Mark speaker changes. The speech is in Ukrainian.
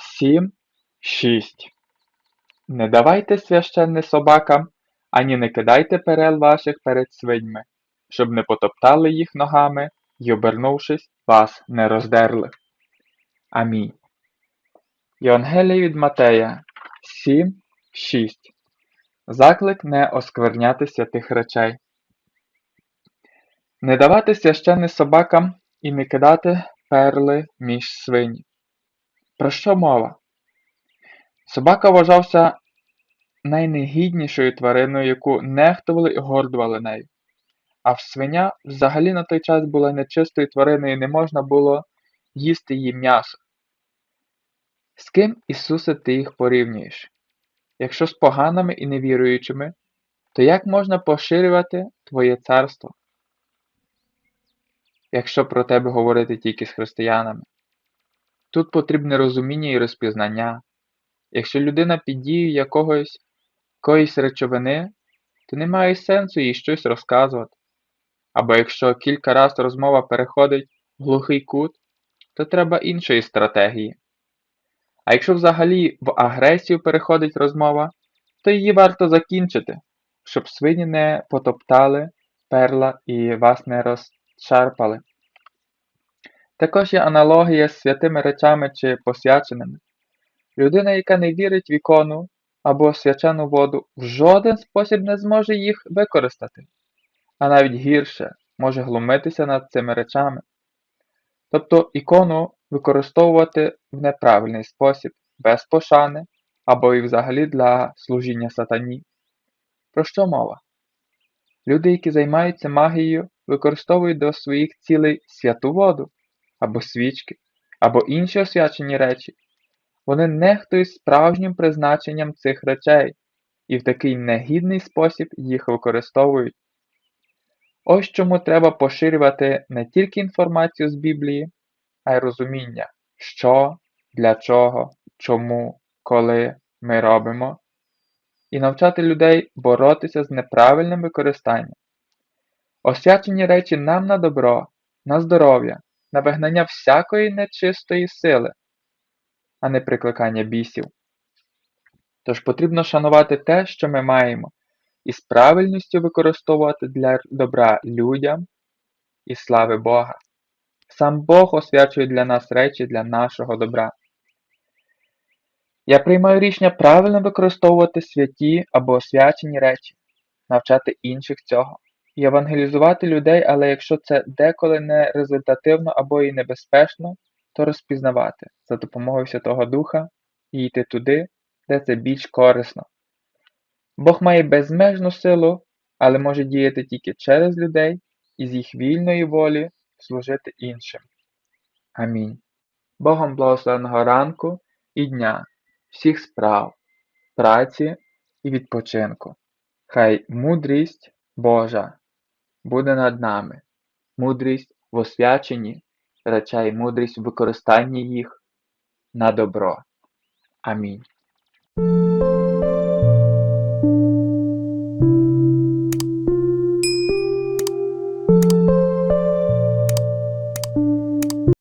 Speaker 1: 7, 6 Не давайте священне собакам, ані не кидайте перел ваших перед свиньми, щоб не потоптали їх ногами й, обернувшись, вас не роздерли. Амінь. Євангеліє від Матея 7, 6 Заклик не оскверняти святих речей. Не давати священне собакам і не кидати перли між свині. Про що мова? Собака вважався найнегіднішою твариною, яку нехтували і гордували нею. А свиня взагалі на той час була нечистою твариною і не можна було їсти її м'ясо. З ким, Ісусе, ти їх порівнюєш? Якщо з поганими і невіруючими, то як можна поширювати Твоє царство? Якщо про тебе говорити тільки з християнами. Тут потрібне розуміння і розпізнання. Якщо людина під дією якогось якоїсь речовини, то немає сенсу їй щось розказувати. Або якщо кілька раз розмова переходить в глухий кут, то треба іншої стратегії. А якщо взагалі в агресію переходить розмова, то її варто закінчити, щоб свині не потоптали перла і вас не розчарпали. Також є аналогія з святими речами чи посвяченими. Людина, яка не вірить в ікону або свячену воду, в жоден спосіб не зможе їх використати, а навіть гірше може глумитися над цими речами. Тобто ікону використовувати в неправильний спосіб, без пошани або і взагалі для служіння сатані. Про що мова? Люди, які займаються магією, використовують до своїх цілей святу воду, або свічки, або інші освячені речі. Вони нехтують справжнім призначенням цих речей і в такий негідний спосіб їх використовують. Ось чому треба поширювати не тільки інформацію з Біблії, а й розуміння, що, для чого, чому, коли ми робимо, і навчати людей боротися з неправильним використанням. Освячені речі нам на добро, на здоров'я, на вигнання всякої нечистої сили, а не прикликання бісів. Тож потрібно шанувати те, що ми маємо, і з правильністю використовувати для добра людям і слави Бога. Сам Бог освячує для нас речі для нашого добра. Я приймаю рішення правильно використовувати святі або освячені речі, навчати інших цього, і евангелізувати людей, але якщо це деколи не результативно або і небезпечно, то розпізнавати за допомогою Святого Духа і йти туди, де це більш корисно. Бог має безмежну силу, але може діяти тільки через людей і з їх вільної волі служити іншим. Амінь. Богом благословеного ранку і дня, всіх справ, праці і відпочинку. Хай мудрість Божа буде над нами, мудрість в освяченні речей, мудрість в використанні їх на добро. Амінь.